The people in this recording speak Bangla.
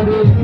Hare